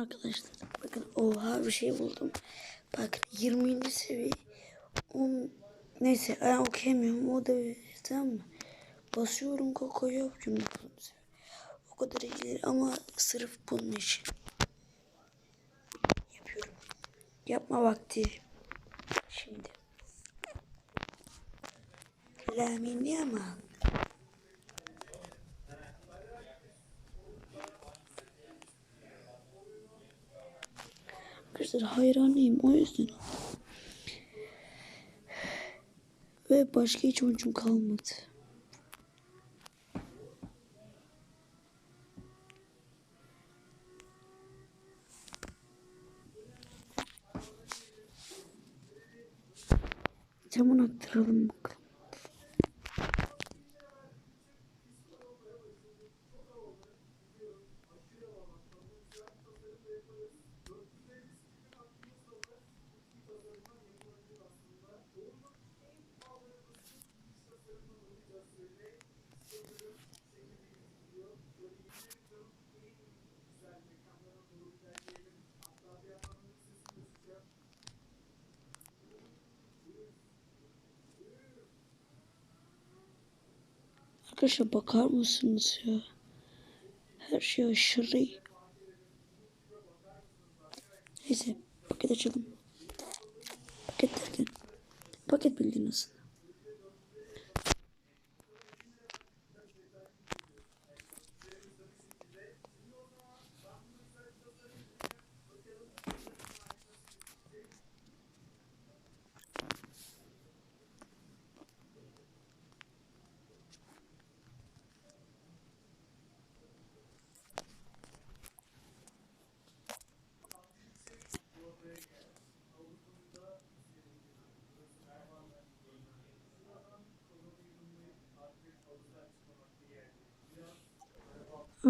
Arkadaşlar bakın oha bir şey buldum. Bakın 20. seviye 10 neyse ben okuyamıyorum o da tamam mı? Basıyorum kokoya yapıyorum. O kadar iyi değil ama sırf bunun için. Yapıyorum. Yapma vakti. Şimdi. Lamini ama. Arkadaşlar hayranıyım o yüzden. Ve başka hiç oyuncum kalmadı. Camın attıralım bakalım. Arkadaşlar bakar mısınız ya? Her şey aşırı. Neyse paket açalım. Paket derken paket bildiğin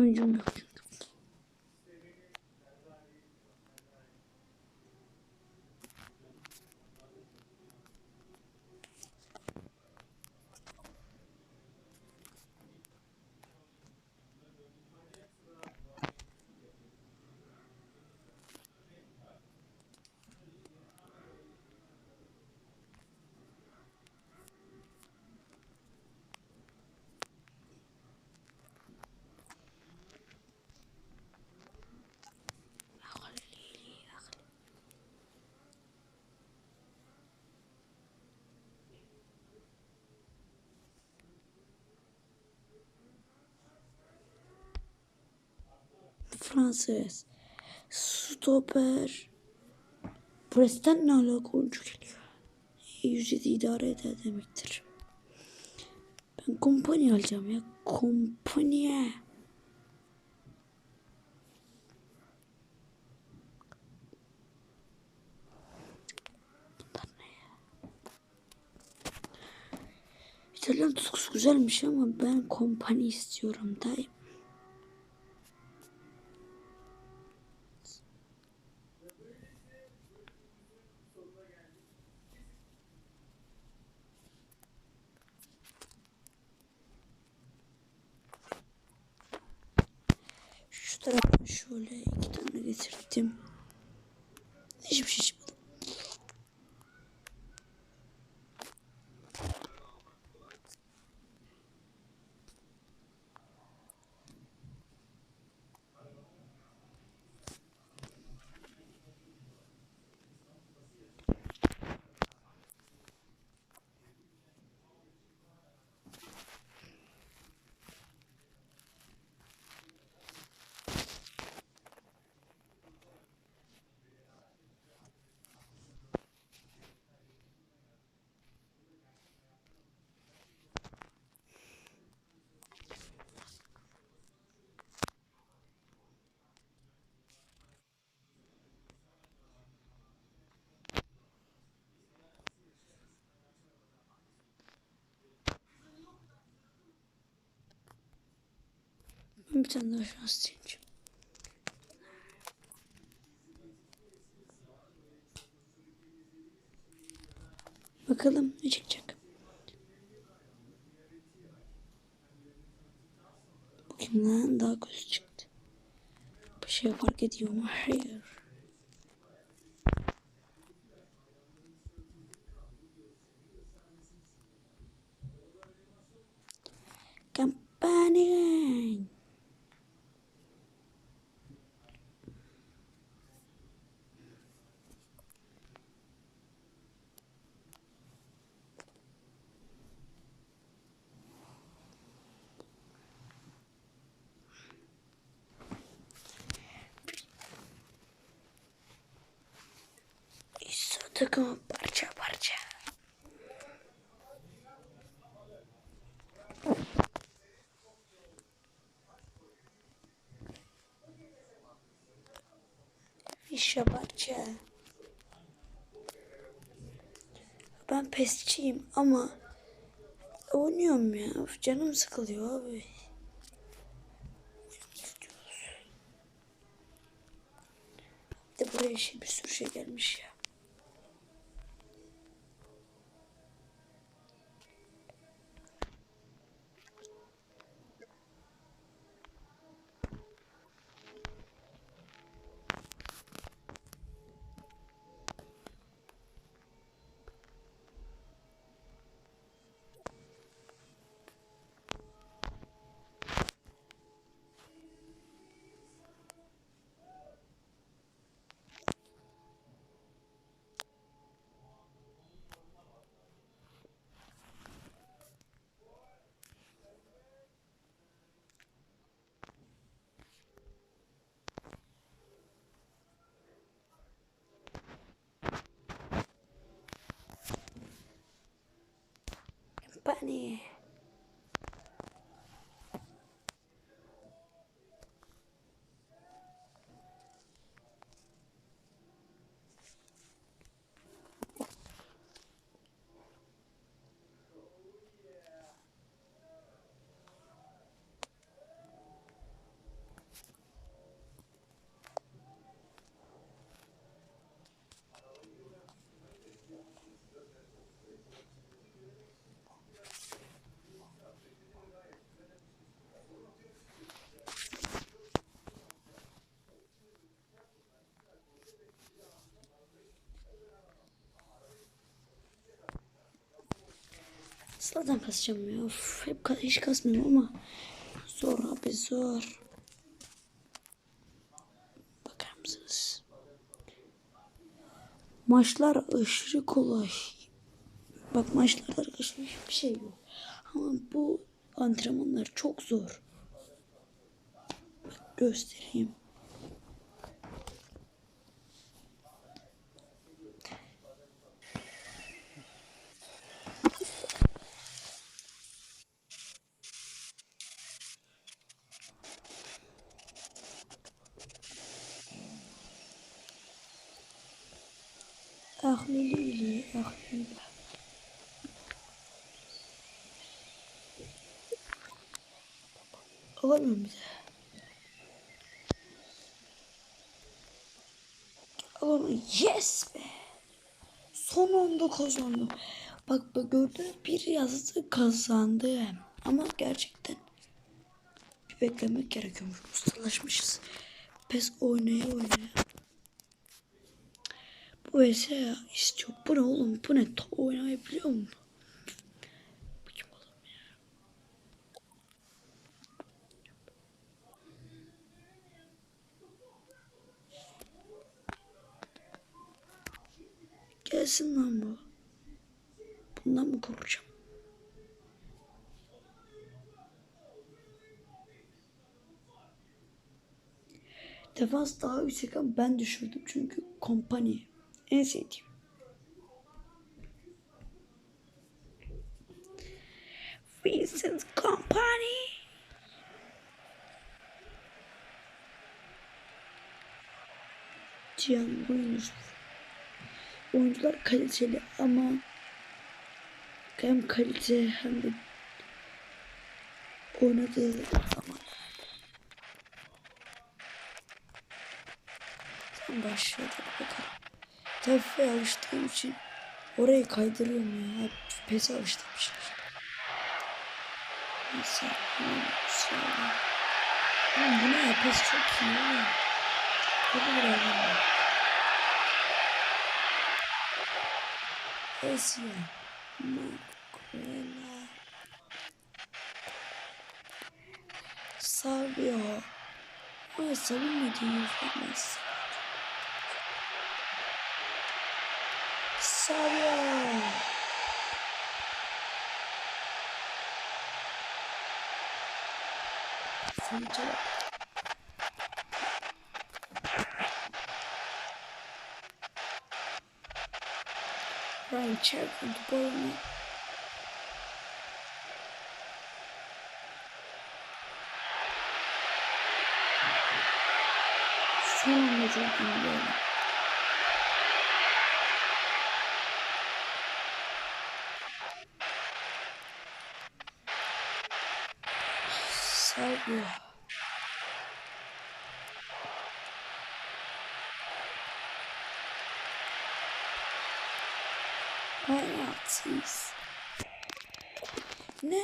aslında. Oyuncum yok çünkü. Fransız. Stoper. Presten ne alaka oyuncu geliyor? Yüzde idare eder demektir. Ben kompanya alacağım ya. Kompanya. İtalyan tutkusu güzelmiş ama ben kompanya istiyorum dayım. Bir tane daha şans deneyeceğim. Bakalım ne çıkacak. Bu kim lan? Daha kötü çıktı. Bir şey fark ediyor mu? Hayır. Takımı parça parça. İşe parça. Ben pesçiyim ama oynuyorum ya. Of, Canım sıkılıyor abi. De buraya şey bir sürü şey gelmiş ya. Bunny. Zaten kasacağım ya. Of, hep ka- hiç kasmıyorum ama zor abi zor. Bakar mısınız? Maçlar aşırı kolay. Bak maçlarda arkadaşlar hiçbir şey yok. Ama bu antrenmanlar çok zor. Bak göstereyim. Ah Lili, ah Lili. Alamıyorum bir de. Alamıyorum. Yes be. Son anda kazandım. Bak bak gördün bir yazdı kazandı. Ama gerçekten bir beklemek gerekiyormuş. Ustalaşmışız. Pes oynaya oynaya. Bu vs ya. Bu ne oğlum? Bu ne? Top oynayabiliyor mu? Bu? Gelsin lan bu. Bundan mı korkacağım? Defans daha yüksek ama ben düşürdüm çünkü kompani en sevdiğim. Vincent Company. Cihan Boynuz. Oyuncular kaliteli ama hem kalite hem de oynadığı zaman. Başladık bakalım. Tefe'ye alıştığım için orayı kaydırıyorum ya. Hep PES'e alıştırmışlar. Neyse. Neyse. Oğlum bu ne ya? PES çok iyi oğlum. Topu bırakalım. Esya. Makrela. Sabio. Ama savunmadığı yüzlemez. Sonuca bak. Ryan Cherkin golünü son anda çok iyi Sabio. Hayatıyız. Ne?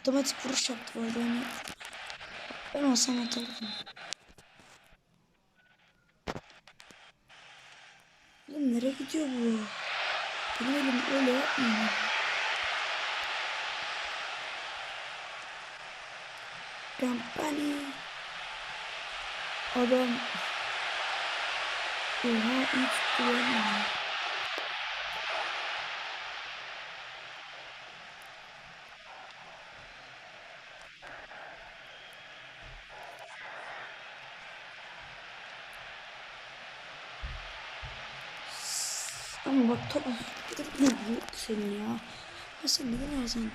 Otomatik vuruş yaptı bu arada. Hani ben olsam atardım. Öyle yapmıyor. Kampani. Adam. Oha hiç güvenmiyor. Ama bak top senin ya? Ya sen neden her zaman